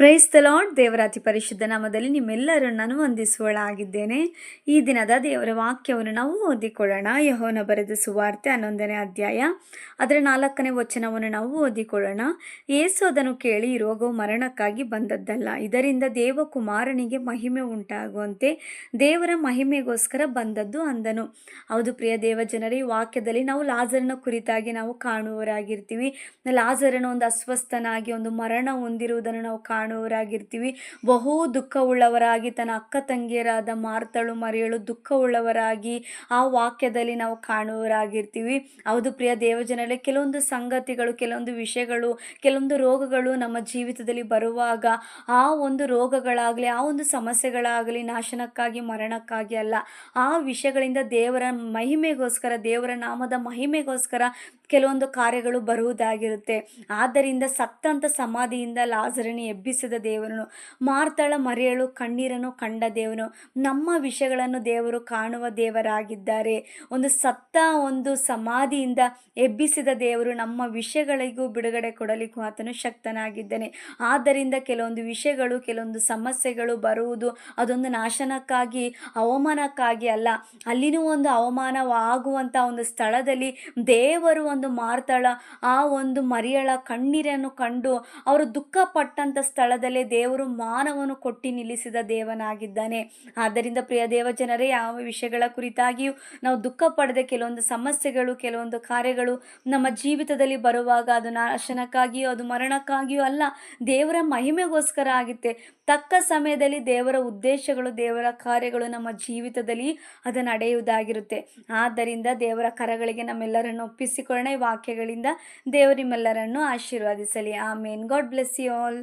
Praise the lord ದೇವರ ಅತಿ ಪರಿಶುದ್ಧ ನಾಮದಲ್ಲಿ ನಿಮ್ಮೆಲ್ಲರನ್ನು ನಾನು ವಂದಿಸುವಳಾಗಿದ್ದೇನೆ. ಈ ದಿನದ ದೇವರ ವಾಕ್ಯವನ್ನು ನಾವು ಓದಿಕೊಳ್ಳೋಣ. ಯಹೋನ ಬರೆದ ಸುವಾರ್ತೆ ಹನ್ನೊಂದನೇ ಅಧ್ಯಾಯ ಅದರ ನಾಲ್ಕನೇ ವಚನವನ್ನು ನಾವು ಓದಿಕೊಳ್ಳೋಣ. ಏಸು ಅದನ್ನು ಕೇಳಿ ರೋಗವು ಮರಣಕ್ಕಾಗಿ ಬಂದದ್ದಲ್ಲ. ಇದರಿಂದ ದೇವಕುಮಾರನಿಗೆ ಮಹಿಮೆ ಉಂಟಾಗುವಂತೆ ದೇವರ ಮಹಿಮೆಗೋಸ್ಕರ ಬಂದದ್ದು ಅಂದನು. ಹೌದು ಪ್ರಿಯ ದೇವ ಜನರ ಈ ವಾಕ್ಯದಲ್ಲಿ ನಾವು ಲಾಜರನ ಕುರಿತಾಗಿ ನಾವು ಕಾಣುವವರಾಗಿರ್ತೀವಿ. ಲಾಜರನ ಒಂದು ಅಸ್ವಸ್ಥನಾಗಿ ಒಂದು ಮರಣ ಹೊಂದಿರುವುದನ್ನು ನಾವು ಕಾಣುವವರಾಗಿರ್ತೀವಿ. ಬಹು ದುಃಖವುಳ್ಳವರಾಗಿ ತನ್ನ ಅಕ್ಕ ತಂಗಿಯರಾದ ಮಾರ್ತಳು, ಮರಿಯಳು ದುಃಖವುಳ್ಳವರಾಗಿ ಆ ವಾಕ್ಯದಲ್ಲಿ ನಾವು ಕಾಣುವವರಾಗಿರ್ತೀವಿ. ಹೌದು ಪ್ರಿಯ ದೇವಜನರೇ, ಕೆಲವೊಂದು ಸಂಗತಿಗಳು, ಕೆಲವೊಂದು ವಿಷಯಗಳು, ಕೆಲವೊಂದು ರೋಗಗಳು ನಮ್ಮ ಜೀವಿತದಲ್ಲಿ ಬರುವಾಗ ಆ ಒಂದು ರೋಗಗಳಾಗಲಿ, ಆ ಒಂದು ಸಮಸ್ಯೆಗಳಾಗಲಿ ನಾಶನಕ್ಕಾಗಿ, ಮರಣಕ್ಕಾಗಿ ಅಲ್ಲ. ಆ ವಿಷಯಗಳಿಂದ ದೇವರ ಮಹಿಮೆಗೋಸ್ಕರ, ದೇವರ ನಾಮದ ಮಹಿಮೆಗೋಸ್ಕರ ಕೆಲವೊಂದು ಕಾರ್ಯಗಳು ಬರುವುದಾಗಿರುತ್ತೆ. ಆದ್ದರಿಂದ ಸತ್ತಂತ ಸಮಾಧಿಯಿಂದ ಲಾಜರನಿ ಎಬ್ಬಿಸಿದ ದೇವರನು ಮಾರ್ತಳ ಮರೆಯಳು ಕಣ್ಣೀರನ್ನು ಕಂಡ ದೇವನು, ನಮ್ಮ ವಿಷಯಗಳನ್ನು ದೇವರು ಕಾಣುವ ದೇವರಾಗಿದ್ದಾರೆ. ಒಂದು ಸತ್ತ ಒಂದು ಸಮಾಧಿಯಿಂದ ಎಬ್ಬಿಸಿದ ದೇವರು ನಮ್ಮ ವಿಷಯಗಳಿಗೂ ಬಿಡುಗಡೆ ಕೊಡಲಿಕ್ಕೂ ಆತನು ಶಕ್ತನಾಗಿದ್ದಾನೆ. ಆದ್ದರಿಂದ ಕೆಲವೊಂದು ವಿಷಯಗಳು, ಕೆಲವೊಂದು ಸಮಸ್ಯೆಗಳು ಬರುವುದು ಅದೊಂದು ನಾಶನಕ್ಕಾಗಿ, ಅವಮಾನಕ್ಕಾಗಿ ಅಲ್ಲ. ಅಲ್ಲಿನೂ ಒಂದು ಅವಮಾನವಾಗುವಂಥ ಒಂದು ಸ್ಥಳದಲ್ಲಿ ದೇವರು ಒಂದು ಮಾರ್ತಳ, ಆ ಒಂದು ಮರಿಯಳ ಕಣ್ಣೀರನ್ನು ಕಂಡು ಅವರು ದುಃಖಪಟ್ಟಂಥ ಸ್ಥಳದಲ್ಲೇ ದೇವರು ಮಾನವನು ಕೊಟ್ಟಿ ನಿಲ್ಲಿಸಿದ ದೇವನಾಗಿದ್ದಾನೆ. ಆದ್ದರಿಂದ ಪ್ರಿಯ ದೇವ ಜನರೇ, ಯಾವ ವಿಷಯಗಳ ಕುರಿತಾಗಿಯೂ ನಾವು ದುಃಖ ಪಡೆದೇ ಕೆಲವೊಂದು ಸಮಸ್ಯೆಗಳು, ಕೆಲವೊಂದು ಕಾರ್ಯಗಳು ನಮ್ಮ ಜೀವಿತದಲ್ಲಿ ಬರುವಾಗ ಅದು ನಾಶನಕ್ಕಾಗಿಯೋ, ಅದು ಮರಣಕ್ಕಾಗಿಯೋ ಅಲ್ಲ, ದೇವರ ಮಹಿಮೆಗೋಸ್ಕರ ಆಗುತ್ತೆ. ತಕ್ಕ ಸಮಯದಲ್ಲಿ ದೇವರ ಉದ್ದೇಶಗಳು, ದೇವರ ಕಾರ್ಯಗಳು ನಮ್ಮ ಜೀವಿತದಲ್ಲಿ ಅದು ನಡೆಯುವುದಾಗಿರುತ್ತೆ. ಆದ್ದರಿಂದ ದೇವರ ಕರಗಳಿಗೆ ನಮ್ಮೆಲ್ಲರನ್ನು ಒಪ್ಪಿಸಿಕೊಳ್ಳೋಣ. ವಾಕ್ಯಗಳಿಂದ ದೇವರಿಮೆಲ್ಲರನ್ನು ಆಶೀರ್ವಾದಿಸಲಿ. Amen God bless you all.